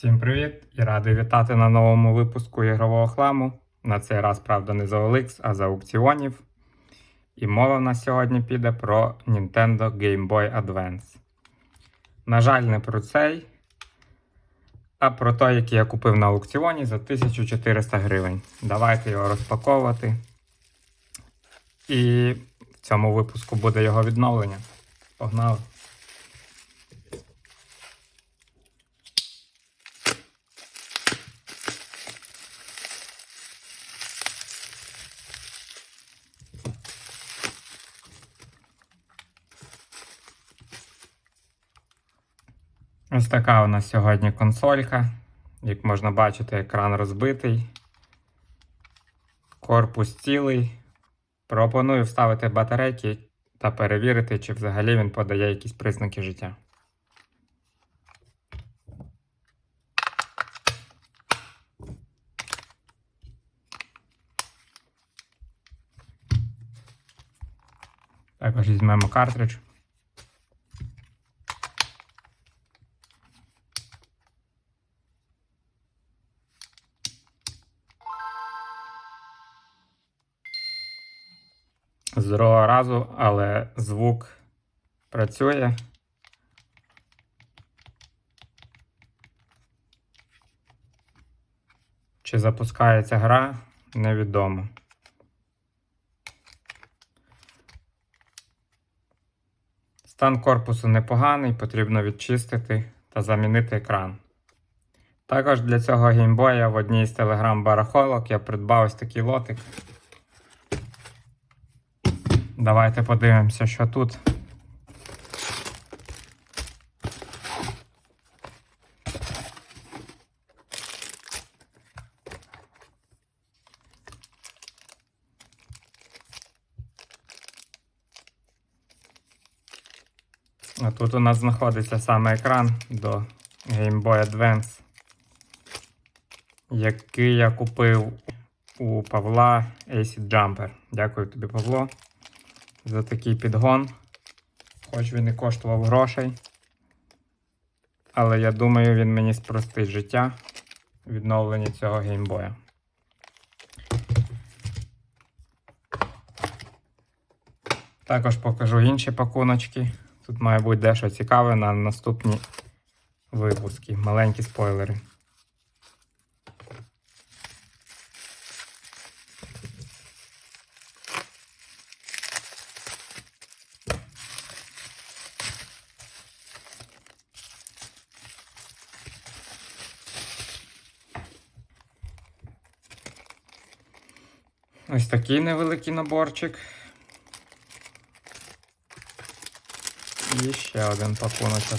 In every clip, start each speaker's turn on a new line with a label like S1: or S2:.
S1: Всім привіт і радий вітати на новому випуску ігрового хламу. На цей раз, правда, не за OLX, а за аукціонів. І мова в нас сьогодні піде про Nintendo Game Boy Advance. На жаль, не про цей, а про той, який я купив на аукціоні за 1400 гривень. Давайте його розпаковувати. І в цьому випуску буде його відновлення. Погнали! Ось така у нас сьогодні консолька. Як можна бачити, екран розбитий. Корпус цілий. Пропоную вставити батарейки та перевірити, чи взагалі він подає якісь признаки життя. Також візьмемо картридж. З другого разу, але звук працює. Чи запускається гра, невідомо. Стан корпусу непоганий, потрібно відчистити та замінити екран. Також для цього геймбоя в одній з телеграм-барахолок я придбав ось такий лотик. Давайте подивимося, що тут. А тут у нас знаходиться саме екран до Game Boy Advance, який я купив у Павла Acid Jumper. Дякую тобі, Павло за такий підгон. Хоч він і коштував грошей. Але я думаю, він мені спростить життя відновлення цього геймбоя. Також покажу інші пакуночки. Тут має бути дещо цікаве на наступні випуски. Маленькі спойлери. Ось такий невеликий наборчик. І ще один пакуночок.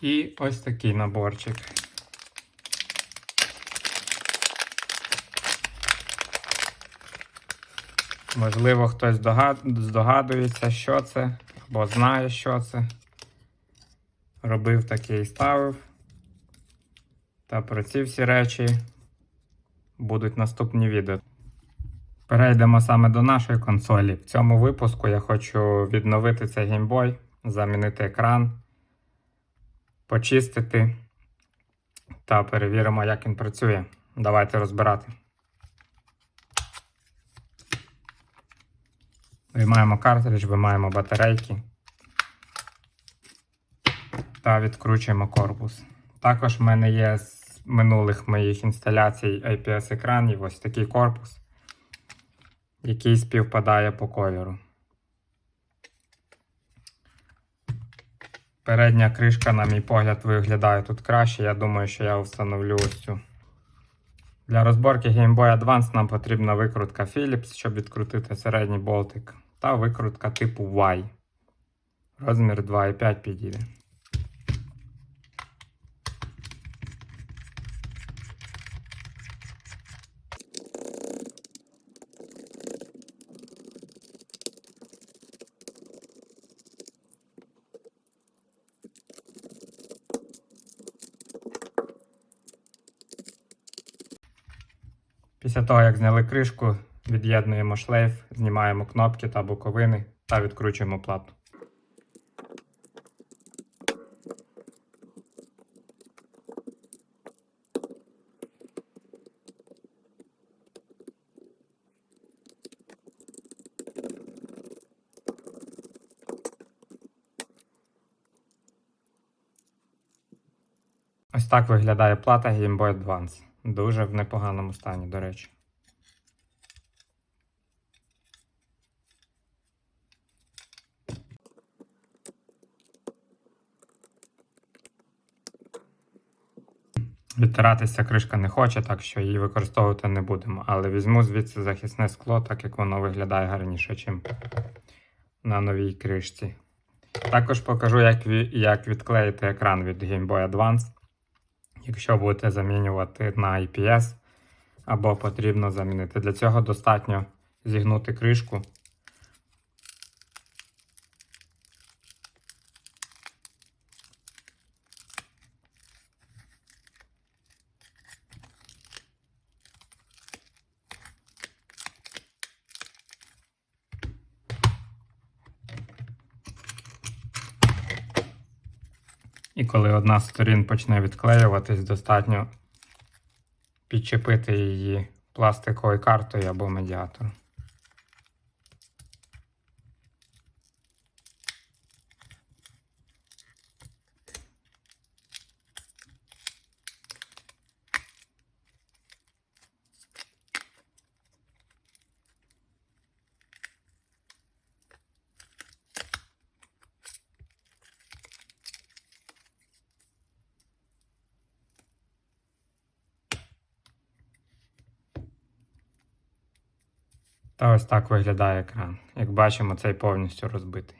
S1: І ось такий наборчик. Можливо, хтось догад- здогадується, що це, або знає, що це. Робив таке і ставив. Та про ці всі речі будуть наступні відео. Перейдемо саме до нашої консолі. В цьому випуску я хочу відновити цей геймбой, замінити екран, почистити та перевіримо, як він працює. Давайте розбирати. Виймаємо картридж, виймаємо батарейки та відкручуємо корпус. Також в мене є з минулих моїх інсталяцій IPS-екранів ось такий корпус, який співпадає по кольору. Передня кришка, на мій погляд, виглядає тут краще. Я думаю, що я встановлю ось цю. Для розборки Game Boy Advance нам потрібна викрутка Philips, щоб відкрутити середній болтик, та викрутка типу Y. Розмір 2,5 підійде. Після того, як зняли кришку, від'єднуємо шлейф, знімаємо кнопки та боковини та відкручуємо плату. Ось так виглядає плата Game Boy Advance. Дуже в непоганому стані, до речі. Відтиратися кришка не хоче, так що її використовувати не будемо. Але візьму звідси захисне скло, так як воно виглядає гарніше, ніж на новій кришці. Також покажу, як, як відклеїти екран від Game Boy Advance. Якщо будете замінювати на IPS, або потрібно замінити. Для цього достатньо зігнути кришку. І коли одна з сторін почне відклеюватись, достатньо підчепити її пластиковою картою або медіатором. Та ось так виглядає екран. Як бачимо, цей повністю розбитий.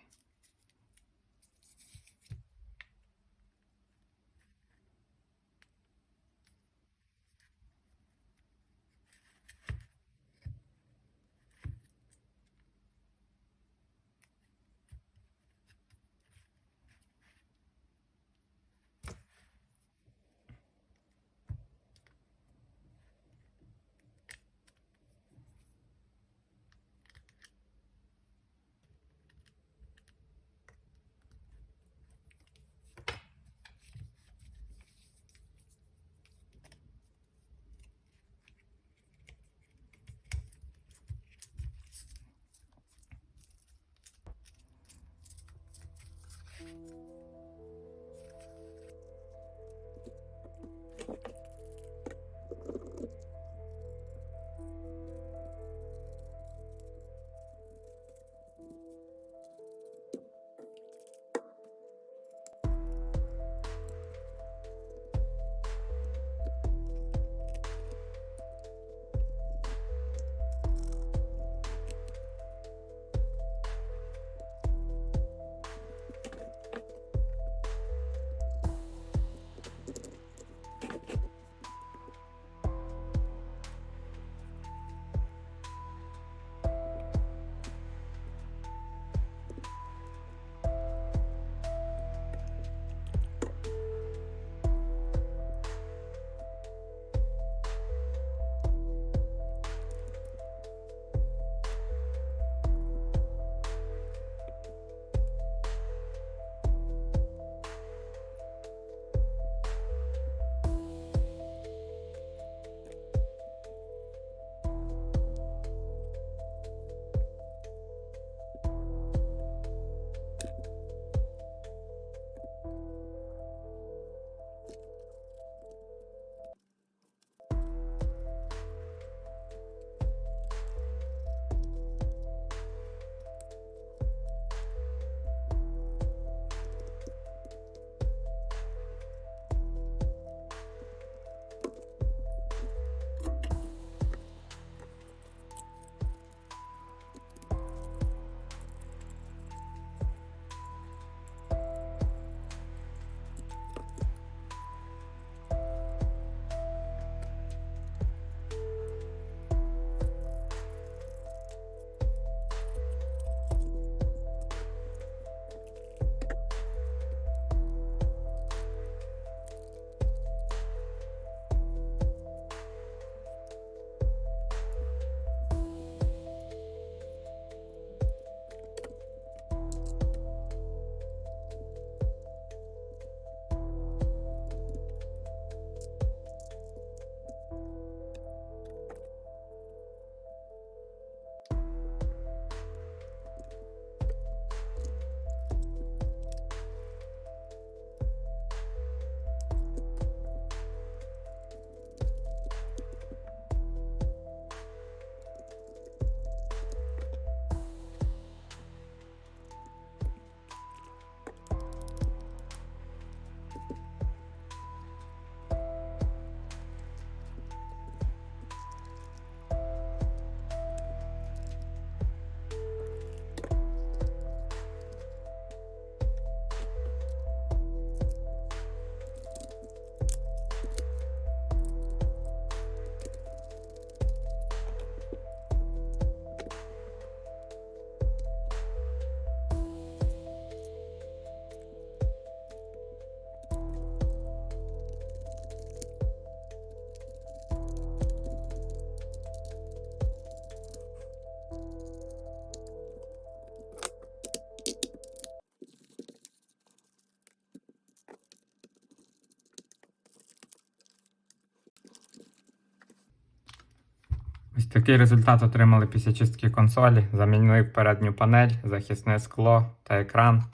S1: Такий результат отримали після чистки консолі. Замінив передню панель, захисне скло та екран.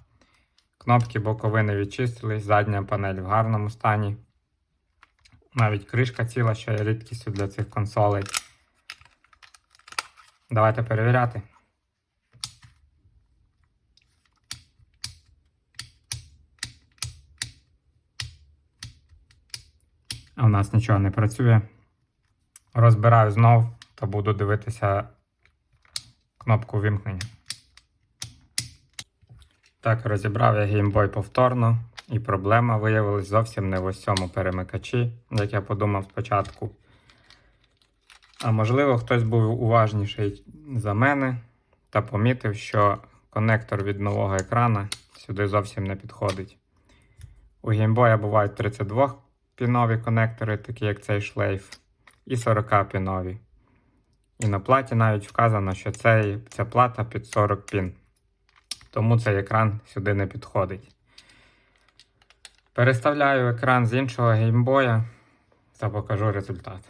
S1: Кнопки боковини відчистились, задня панель в гарному стані. Навіть кришка ціла, що є рідкістю для цих консолей. Давайте перевіряти. А в нас нічого не працює. Розбираю знов та буду дивитися кнопку вимкнення. Так, розібрав я геймбой повторно, і проблема виявилась зовсім не в ось цьому перемикачі, як я подумав спочатку. А можливо, хтось був уважніший за мене та помітив, що конектор від нового екрана сюди зовсім не підходить. У геймбоя бувають 32-пінові конектори, такі як цей шлейф, і 40-пінові. І на платі навіть вказано, що цей, ця плата під 40 пін. Тому цей екран сюди не підходить. Переставляю екран з іншого геймбоя та покажу результат.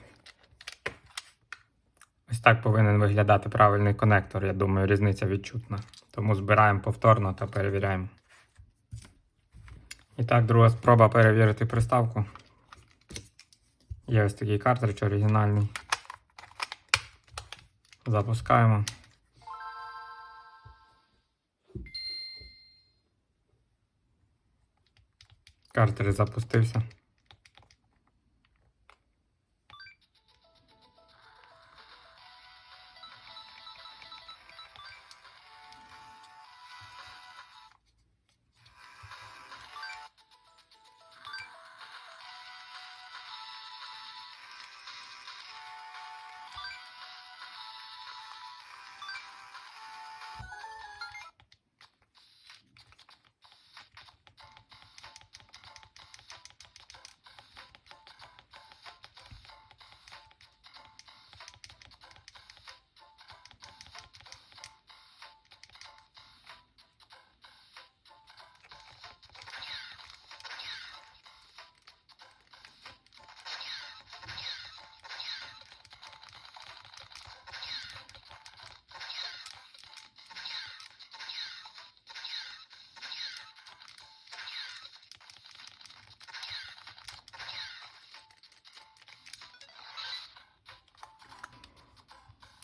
S1: Ось так повинен виглядати правильний конектор. Я думаю, різниця відчутна. Тому збираємо повторно та перевіряємо. І так, друга спроба перевірити приставку. Є ось такий картридж оригінальний. Запускаємо. Картер запустився.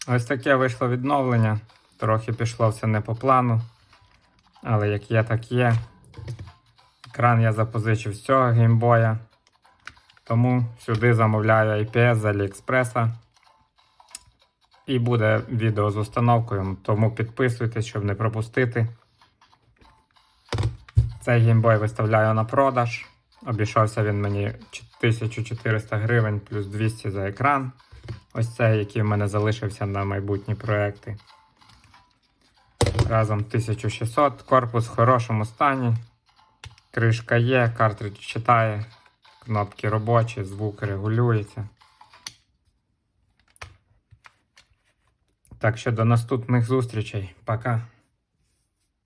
S1: Ось таке вийшло відновлення. Трохи пішло все не по плану. Але як є, так є. Екран я запозичив з цього геймбоя. Тому сюди замовляю IPS з Аліекспреса. І буде відео з установкою, тому підписуйтесь, щоб не пропустити. Цей геймбой виставляю на продаж. Обійшовся він мені 1400 гривень плюс 200 за екран. Ось цей, який в мене залишився на майбутні проекти. Разом 1600. Корпус в хорошому стані. Кришка є, картридж читає, кнопки робочі, звук регулюється. Так що до наступних зустрічей. Пока.